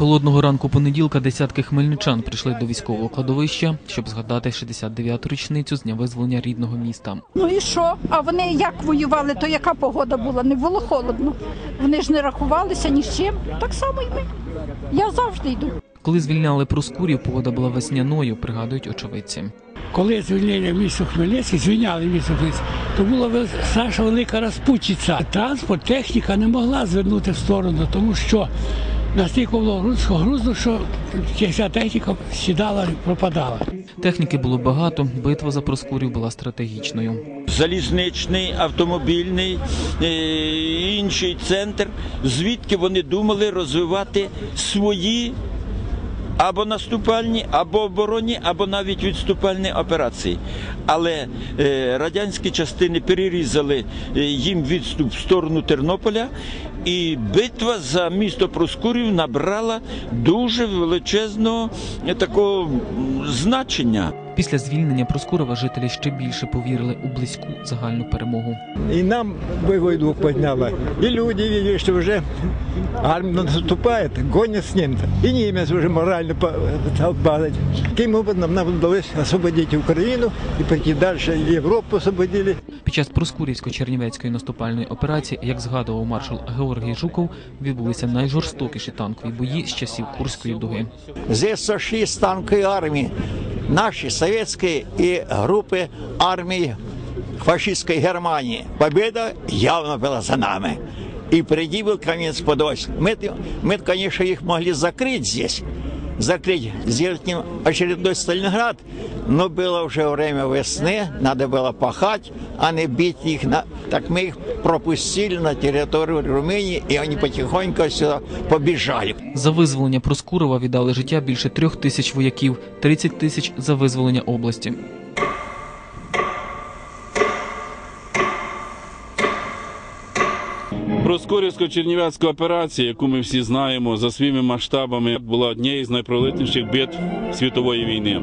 Холодного ранку понеділка десятки хмельничан прийшли до військового кладовища, щоб згадати 69-ту річницю з дня визволення рідного міста. Ну і що? А вони як воювали, то яка погода була? Не було холодно. Вони ж не рахувалися ні з чим. Так само і ми. Я завжди йду. Коли звільняли Проскурів, погода була весняною, пригадують очевидці. Коли звільнили місто Хмельницький, звільняли місто Хмельницький, то була страшна велика розпутчиця. Транспорт, техніка не могла звернути в сторону, тому що настільки було грузно, грузно що вся техніка сідала і пропадала. Техніки було багато, битва за Проскурів була стратегічною. залізничний, автомобільний, е, інший центр, звідки вони думали розвивати свої або наступальні, або оборонні, або навіть відступальні операції. Але е, радянські частини перерізали е, їм відступ в сторону Тернополя, і битва за місто Проскурів набрала дуже величезного е, такого значення. Після звільнення Проскурова жителі ще більше повірили у близьку загальну перемогу. И нам боевой дух подняло. И люди видели, что уже армия наступает, гонят с немцев. И немец уже морально падать. Таким образом нам удалось освободить Украину и пойти дальше. И Европу освободили. Під час Проскурівсько-Чернівецької наступальної операції, як згадував маршал Георгій Жуков, відбулися найжорстокіші танкові бої з часів Курської дуги. Здесь сошлись танковые армии, наши советские и группы армий фашистской Германии. Победа явно была за нами. И впереди был конец Подольск. Мы, мы, конечно, их могли закрыть здесь, закрыть, сделать им очередной Сталинград, но было уже время весны, надо было пахать, а не бить их. На... Так мы их пропустили на территорию Румынии, и они потихоньку сюда побежали. За визволення Проскурова віддали життя більше трьох тисяч вояків, 30 тисяч за визволення області. Проскурівсько-Чернівецька операція, яку ми всі знаємо за своїми масштабами, була однією з найпролитніших битв світової війни.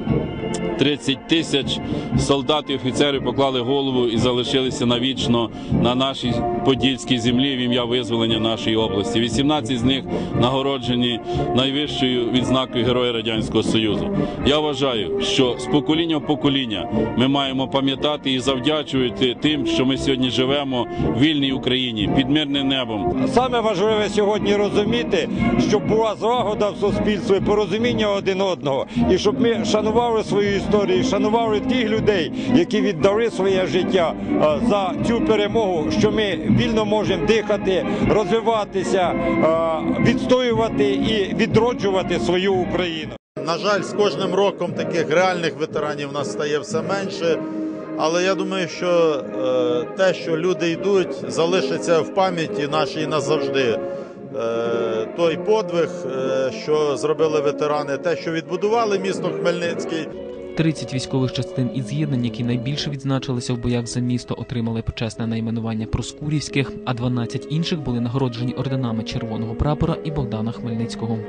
30 тисяч солдат і офіцерів поклали голову і залишилися навічно на нашій подільській землі в ім'я визволення нашої області. 18 з них нагороджені найвищою відзнакою Героя Радянського Союзу. Я вважаю, що з покоління в покоління ми маємо пам'ятати і завдячувати тим, що ми сьогодні живемо в вільній Україні під мирним небом. Саме важливе сьогодні розуміти, щоб була злагода в суспільстві, порозуміння один одного, і щоб ми шанували свою історію, шанували тих людей, які віддали своє життя е, за цю перемогу, що ми вільно можемо дихати, розвиватися, е, відстоювати і відроджувати свою Україну. На жаль, з кожним роком таких реальних ветеранів у нас стає все менше. Але я думаю, що е, те, що люди йдуть, залишиться в пам'яті нашій назавжди. Той подвиг, що зробили ветерани, те, що відбудували місто Хмельницький. 30 військових частин і з'єднань, які найбільше відзначилися в боях за місто, отримали почесне найменування Проскурівських, а 12 інших були нагороджені орденами Червоного прапора і Богдана Хмельницького.